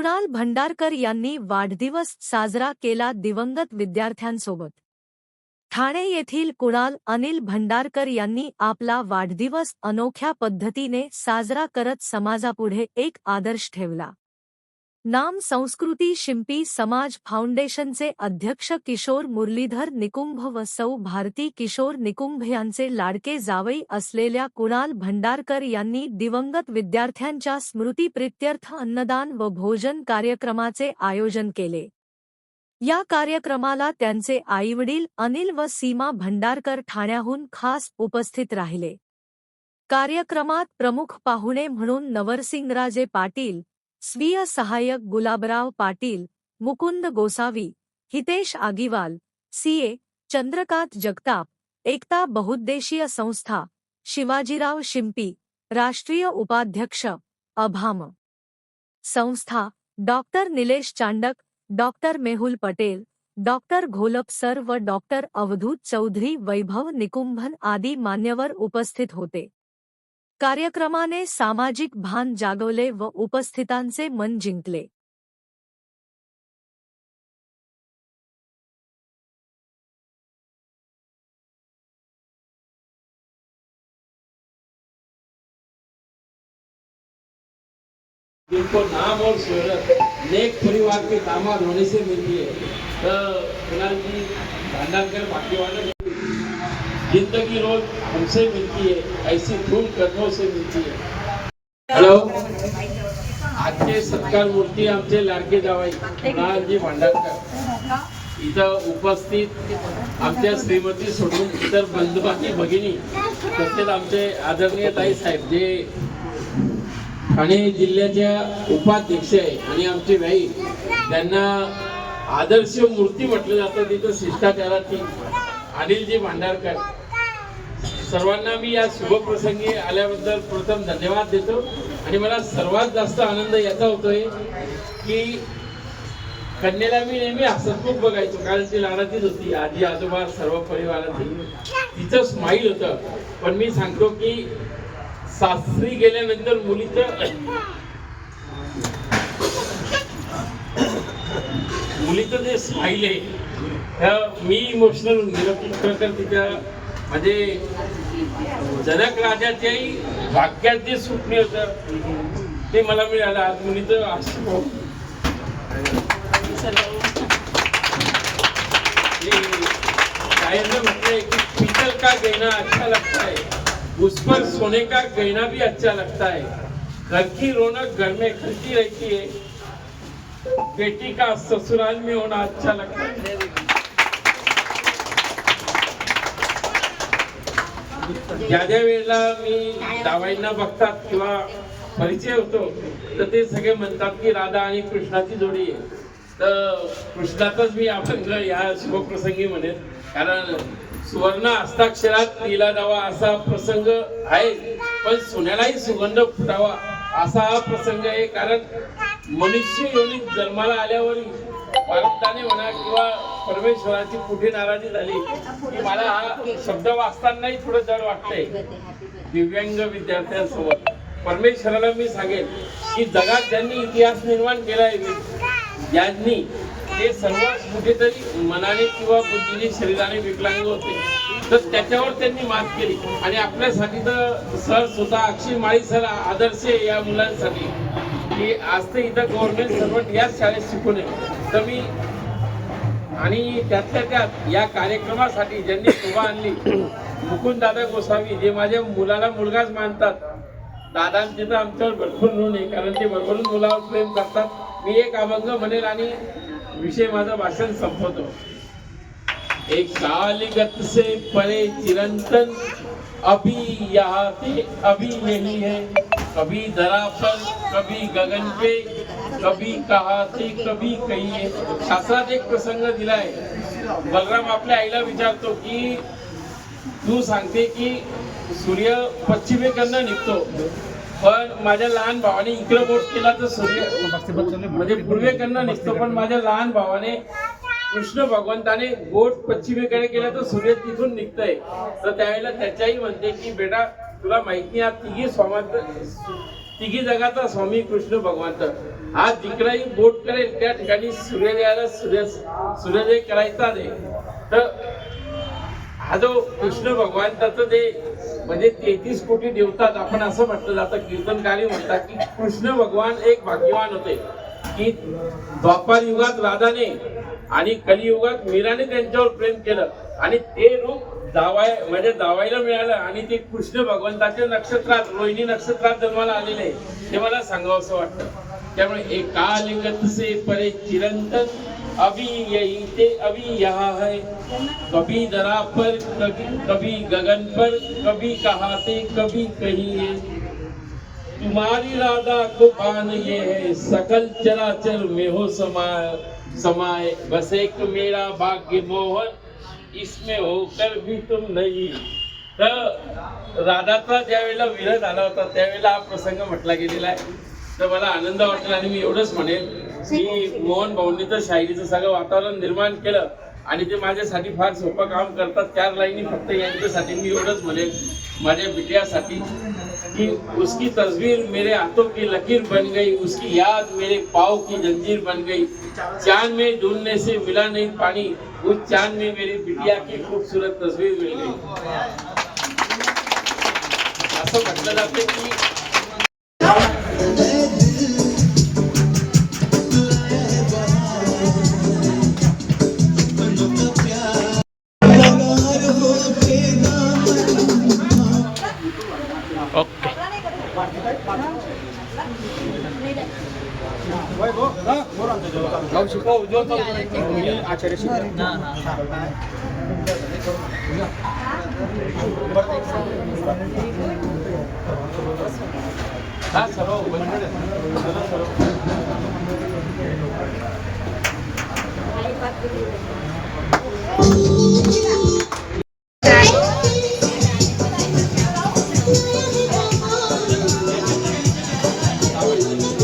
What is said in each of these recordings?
कुणाल भंडारकर यांनी वाढदिवस साजरा केला दिवंगत विद्यार्थ्यांसोबत. ठाणे येथील कुणाल अनिल भंडारकर यांनी आपला वाढदिवस अनोख्या पद्धतीने साजरा करत समाजापुढे एक आदर्श ठेवला. नाम संस्कृती शिंपी समाज फाउंडेशनचे अध्यक्ष किशोर मुरलीधर निकुंभ व सौ भारती किशोर निकुंभ यांचे लाडके जावई असलेल्या कुणाल भंडारकर यांनी दिवंगत विद्यार्थ्यांच्या स्मृतीप्रित्यर्थ अन्नदान व भोजन कार्यक्रमाचे आयोजन केले. या कार्यक्रमाला त्यांचे आईवडील अनिल व सीमा भंडारकर ठाण्याहून खास उपस्थित राहिले. कार्यक्रमात प्रमुख पाहुणे म्हणून नवरसिंगराजे पाटील स्वीय सहायक गुलाबराव पाटील, मुकुंद गोसावी, हितेश आगीवाल सीए चंद्रकांत जगताप, एकता बहुद्देशीय संस्था, शिवाजीराव शिंपी, राष्ट्रीय उपाध्यक्ष, अभाम. संस्था doctor Nilesh Chandak doctor Mehul Patel doctor Gholap sir व डॉक्टर अवधूत चौधरी वैभव निकुंभन आदी मान्यवर उपस्थित होते. कार्यक्रमाने सामाजिक भान जागवले व उपस्थितांचे मन जिंकले जिनको नाम और शोहरत नेक परिवार के दामाद होने से मिलती है तो कुणाल जी भाग्यवान है। जिंदगी रोज हमसे मिलती है ऐसी धूम कर्मों से मिलती है। हॅलो आजचे सत्कार मूर्ती आमचे लाडके जावाई कुणालजी भांडारकर. इथं उपस्थित आमच्या श्रीमती सोडून इतर बंधुबाकी भगिनी तसेच आमचे आदरणीय ताई साहेब जे ठाणे जिल्ह्याच्या उपाध्यक्ष आहे आणि आमचे भाई त्यांना आदर्श मूर्ती म्हटलं जातं तिथं शिष्टाचाराची. अनिलजी भांडारकर. सर्वांना मी या शुभप्रसंगी आल्याबद्दल प्रथम धन्यवाद देतो. आणि मला सर्वात जास्त आनंद याचा होतोय की कन्याला मी नेहमी हसतमुख बघायचो. कारण ती लहानाचीच होती. आजी आजोबा सर्व परिवाराची तिचं स्माईल होतं. पण मी सांगतो की सासरी गेल्यानंतर मुलीचं मुलीचं जे स्माईल आहे त्या मी इमोशनल होऊन गेलो की खरं तर तिच्या म्हणजे जनक राजाच्याही वाक्यात जे स्वप्न होतं. ते मला मिळालं. आज मुलीचं असं शायर म्हटलंय की पीतल का गहना अच्छा लगता है उस पर सोने का गहना भी अच्छा लगता है घर की रौनक घर में खलती रहती है। बेटी का ससुराल में होना अच्छा लगता है। ज्या ज्या वेळेला मी दावाईंना बघतात किंवा परिचय होतो तर ते सगळे म्हणतात की राधा आणि कृष्णाची जोडी आहे. तर कृष्णातच मी अभंग या शुभप्रसंगी म्हणेन. कारण सुवर्ण हस्ताक्षरात लिहिला जावा असा प्रसंग आहे पण सोन्यालाही सुगंध फुटावा असा हा प्रसंग आहे. कारण मनुष्य योनी जन्माला आल्यावर भारताने म्हणा किंवा परमेश्वराची कुठे नाराजी झाली. की मला हा शब्द वाचतानाही थोडं जड वाटतंय. दिव्यांग विद्यार्थ्यांसोबत. परमेश्वराला मी सांगेन की जगात ज्यांनी इतिहास निर्माण केला आहे ज्यांनी ते सर्व कुठेतरी मनाने किंवा बुद्धीने शरीराने विकलांग होते तर त्याच्यावर त्यांनी मात केली. आणि आपल्यासाठी तर सर स्वतः अक्षय माळी सर आदर्श आहे या मुलांसाठी. की आज तर इथं गव्हर्नमेंट सर्वंट याच शाळेत शिकून आहे. तर मी आणि त्यातल्या त्यात या कार्यक्रमासाठी ज्यांनी शोभा आणली मुकुंददादा गोसावी जे माझ्या मुलाला मुलगाच मानतात दादांचे तर आमच्यावर भरपूर ऋण आहे कारण ते भरभरून मुलावर प्रेम करतात. मी एक अभंग म्हणेल आणि विषय माझं भाषण संपवतो. एक कालगत से परे चिरंतन अभी यहाँ पे अभी यही है. कभी धरा पर कभी गगन पे कभी कहा ते कभी कही असाच शास्त्रात एक प्रसंग दिलाय. बलराम आपल्या आईला विचारतो की तू सांगते की सूर्य पश्चिमेकडनं निघतो. पण माझ्या लहान भावाने इकडे बोट केला तर सूर्य म्हणजे पूर्वेकडनं निघतो. पण माझ्या लहान भावाने कृष्ण भगवंताने बोट पश्चिमेकडे केला तर सूर्य तिथून निघतंय. तर त्यावेळेला त्याच्याही म्हणते की बेटा तुला माहिती आहे तिघी स्वामात तिघी जगाचा स्वामी कृष्ण भगवंत. हा जिकडेही बोट करेल त्या ठिकाणी सूर्योदयाला सूर्य सूर्योदय करायचा नाही तर हा जो कृष्ण भगवंताचं ते म्हणजे तेहतीस कोटी देवतात. आपण असं म्हटलं जातं कीर्तनकारी म्हणतात की कृष्ण भगवान एक भाग्यवान होते. की द्वापार युगात राधाने आणि कलियुगात मीराने त्यांच्यावर प्रेम केलं. आणि ते रूप दावाय म्हणजे दावायला मिळालं आणि ते कृष्ण भगवंताच्या नक्षत्रात रोहिणी नक्षत्रात जन्माला आलेले. आहे. हे मला सांगावं असं वाटतं. एकालिंगत से परे चिरंतन। अभी यही थे, अभी यहाँ है। कभी दरा पर, कभी कभी गगन पर, कभी कहा ते कभी कहीं है। तुम्हारी राधा को पान ये है, सकल चराचर में हो समाय समाये। बस एक मेरा भाग्य मोहन, इसमें होकर भी तुम नहीं। तर राधाचा ज्यावेळेला विरह झाला होता, त्यावेळेला हा प्रसंग म्हटला गेलेला आहे. तर मला आनंद वाटेल आणि मी एवढंच म्हणेल की मोहन भाऊंनी तर शायरीचं सगळं वातावरण निर्माण केलं आणि ते माझ्यासाठी फार सोपं काम करतात. चार लाईनी फक्त यांच्यासाठी मी एवढंच म्हणेल. माझ्या बिटियासाठी कि उसकी तस्वीर मेरे हाथों की लकीर बन गई उसकी याद मेरे पाँव की जंजीर बन गई। चांद में ढूंढने से मिला नहीं पानी उस चांद में मेरी बिटिया की खूबसूरत तस्वीर मिल गई। असं म्हटलं जातं की हा सर्व बंद ओके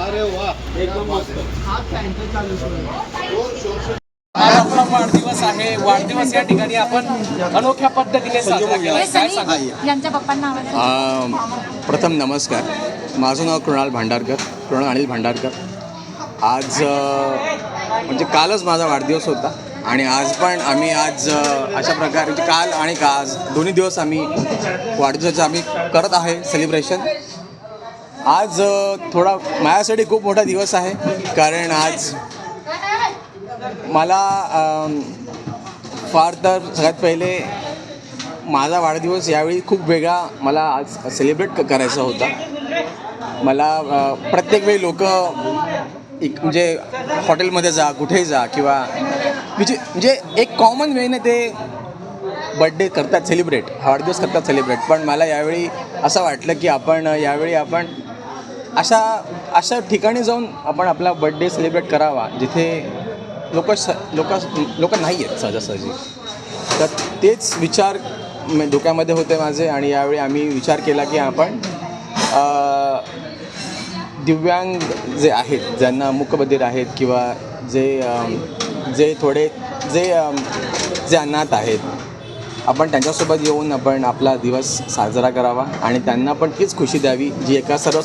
अरे वा एकदम मस्त आज आपला वाढदिवस आहे. वाढदिवस या ठिकाणी आपण अनोख्या पद्धतीने यांच्या प्रथम नमस्कार. माझं नाव कृणाल भांडारकर कृणाल अनिल भांडारकर. आज म्हणजे कालच माझा वाढदिवस होता. आणि आज पण आम्ही आज अशा प्रकारे म्हणजे काल आणि का आज दोन्ही दिवस आम्ही वाढदिवसाचं आम्ही करत आहे सेलिब्रेशन आज थोडा माझ्यासाठी खूप मोठा दिवस आहे कारण आज मला फार तर सगळ्यात पहिले माझा वाढदिवस यावेळी खूप वेगळा मला आज सेलिब्रेट करायचा होता. मला प्रत्येक वेळी लोक एक म्हणजे हॉटेलमध्ये जा कुठेही जा किंवा म्हणजे म्हणजे एक कॉमन वेने ते बड्डे करतात सेलिब्रेट वाढदिवस करतात सेलिब्रेट पण मला यावेळी असं वाटलं की आपण यावेळी आपण अशा अशा ठिकाणी जाऊन आपण आपला बड्डे सेलिब्रेट करावा जिथे लोक स लोक लोक नाही आहेत सहजासहजी. तर तेच विचार डोक्यामध्ये होते माझे आणि यावेळी आम्ही विचार केला की आपण दिव्यांग जे आहेत ज्यांना मुकबधीर आहेत किंवा जे जे थोडे जे जे अनाथ आहेत आपण त्यांच्यासोबत येऊन आपण आपला दिवस साजरा करावा आणि त्यांना पण तीच खुशी द्यावी जी एका सर्व